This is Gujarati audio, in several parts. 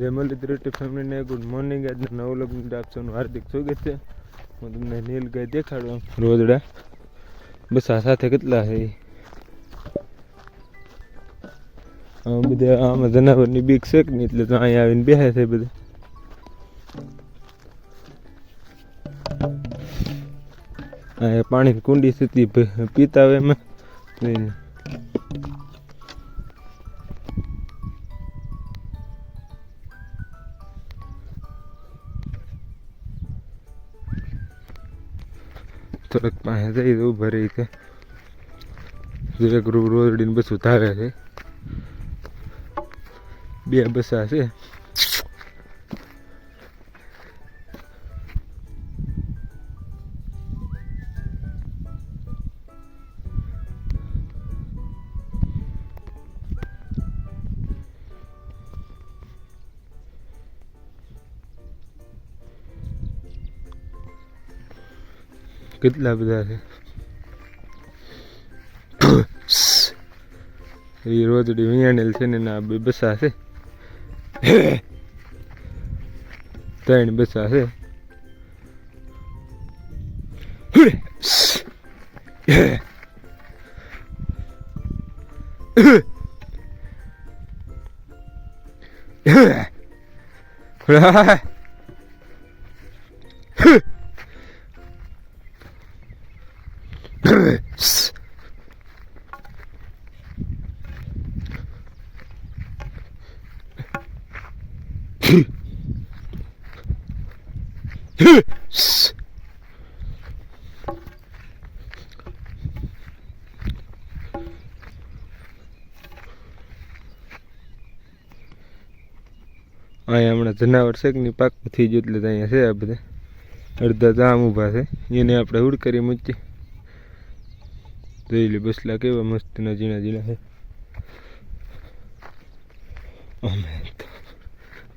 જય મલિત રોટી ફેમિલીને ગુડ મોર્નિંગ આજના નવ લગ્ન આપવાનું હાર્દિક સ્વાગત છે. હું તમને નીલ ગાય દેખાડું રોજડા. બસ આ સાથે કેટલા છે? બધા આમાં જનાવરની બીક છે કે નહીં? એટલે તો અહીંયા આવીને બેસે છે બધા. પાણીની કુંડી છે પીતા હોય એમાં. થોડોક પાસે જઈ તો ઊભા રહી છે. દરેક રૂ રોડડીને બસ ઉતારે છે. બે બસ છે. કેટલા બધા છે? એ રોજડી વિયાણેલ છે ને ના બે બસા છે. ત્રણ બસા છે. અહીંયા હમણાં જનાવર છે કે પાક થઈ ગયું એટલે અહીંયા છે આ બધા. અડધા તો ઊભા છે. એને આપણે હુડ કરી મૂકીએ. જોઈ લે બસલા કેવા મસ્તના ઝીણા ઝીણા છે.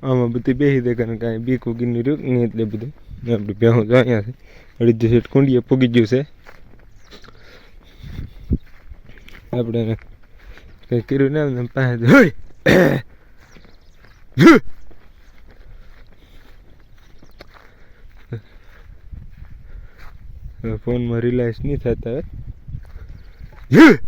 આમાં બધી બેસી દે કારણ કાંઈ બીક ઉગીને રહ્યું નહીં એટલે બધું. આપણે બેહું તો અહીંયા છે. અડધી સેટ કુંડીએ પૂગી ગયું છે. આપણે કંઈ કર્યું ના એમને પાસે હોય. ફોનમાં રિલાયન્સ નહીં થતા હવે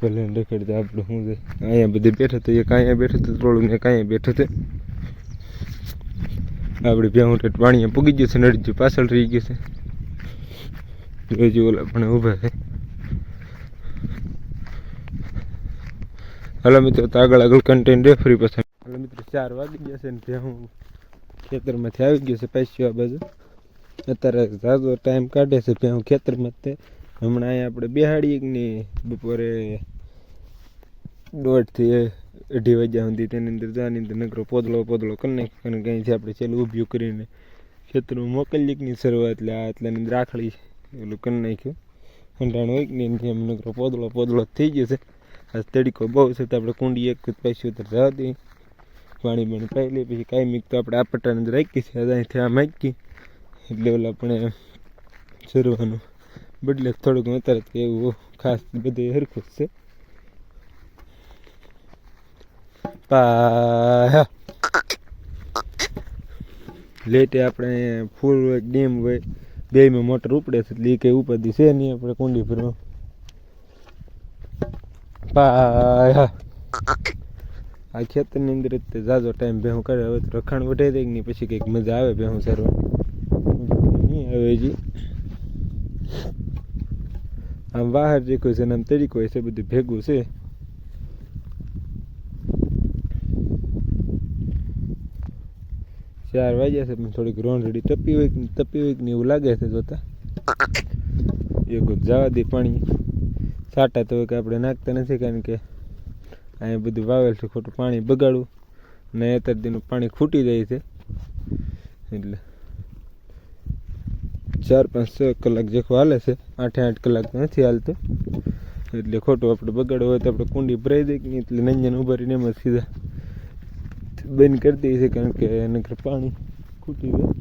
ભલે રખડતા આપણું શું છે? અહીંયા બધે બેઠા તો એક અહીંયા બેઠો તો થોડું ને કાંઈ બેઠો છે. આપણે બે ટેટ પાણી પૂગી ગયું છે નડી પાછળ રહી ગયું છે. જોઈજો ઓલા પણ ઊભા છે. હાલો મિત્રો, તો આગળ આગળ કન્ટેન્ટ રે ફરી પાછા હાલો મિત્રો, ચાર વાગી ગયા છે ને ભ્યાઉં ખેતરમાંથી આવી ગયો છે પૈસા આ બાજુ. અત્યારે ઝાઝો ટાઈમ કાઢે છે ભ્યાઉં ખેતરમાં તે. હમણાં અહીંયા આપણે બેહાડીએ કે બપોરે દોઢથી અઢી વાગ્યા સુધી તેની અંદર જાની અંદર નકરો પોદળો પોદળો કરી નાખી અને કંઈથી આપણે છેલ્લું ઊભ્યું કરીને ખેતરમાં મોકલીએ કે શરૂઆત એટલે આ એટલે અંદર રાખડી ઓલું કરી નાખ્યું. અંડાણ હોય કે નહીં, એમ નકરો પોદળો પોદળો થઈ ગયો છે. આ તડીકો બહુ છે તો આપણે કુંડી એક પૈસું ઉતર જવા દઈએ. પાણી પાણી પહેલી પછી કાંઈ મીક તો આપણે આ પટ્ટાની અંદર રાખી છે અહીંથી આ માગી એટલે ઓલા આપણે શરૂવાનું બદલે થોડુંક અત્યારે તો એવું ખાસ બધે હરખું જ છે. પાયા લેટે આપણે ફૂલ હોય, ડેમ હોય બેમાં મોટર ઉપડે છે, એટલે એ કંઈ ઉપાધિ છે નહીં આપણે કુંડી ફરવા પાયા આ ખેતરની અંદર જ ઝાઝો ટાઈમ ભેહું કરે. હવે તો રખાણ વઢાઈ દે કે નહીં? પછી કંઈક મજા આવે ભેહું સારું નહીં આવે હજી. આમ બહાર જે કોઈ છે ને આમ તરીકો હોય છે, બધું ભેગું છે. ચાર વાગ્યા છે, પણ થોડીક રોંઢડી ટપી હોય તપી હોય ને એવું લાગે છે જોતા. એક જવા દે પાણી. છાંટા તો કે આપણે નાખતા નથી કારણ કે અહીંયા બધું વાવેલ છે, ખોટું પાણી બગાડવું. ને અત્યાર દીનું પાણી ખૂટી જાય છે. એટલે ચાર પાંચ છ કલાક જેખો હાલે છે. આઠે આઠ કલાક નથી હાલતું. એટલે ખોટું આપણે બગાડવું હોય તો આપણે કુંડી ભરાઈ દઈએ નહીં? એટલે નંજન ઊભા રહીને એમ સીધા બંધ કરી દઈએ છે કારણ કે નકર પાણી ખૂટી જાય.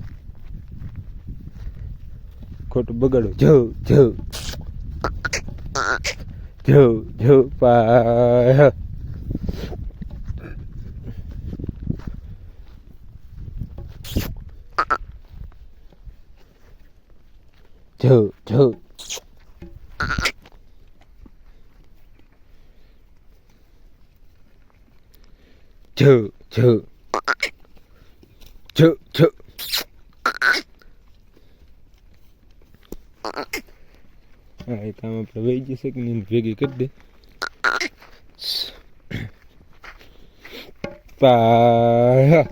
ખોટું બગાડવું. જવું જવું જવ જવ પા જો જો જો જો જો જો હા એ કામ આપણે વહી જશે કે નહીં ભેગી કરી દે પા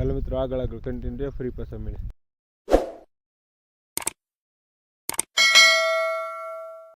હાલો મિત્રો આગળ આગળ કન્ટિન્યુ ફ્રી પાછા મળે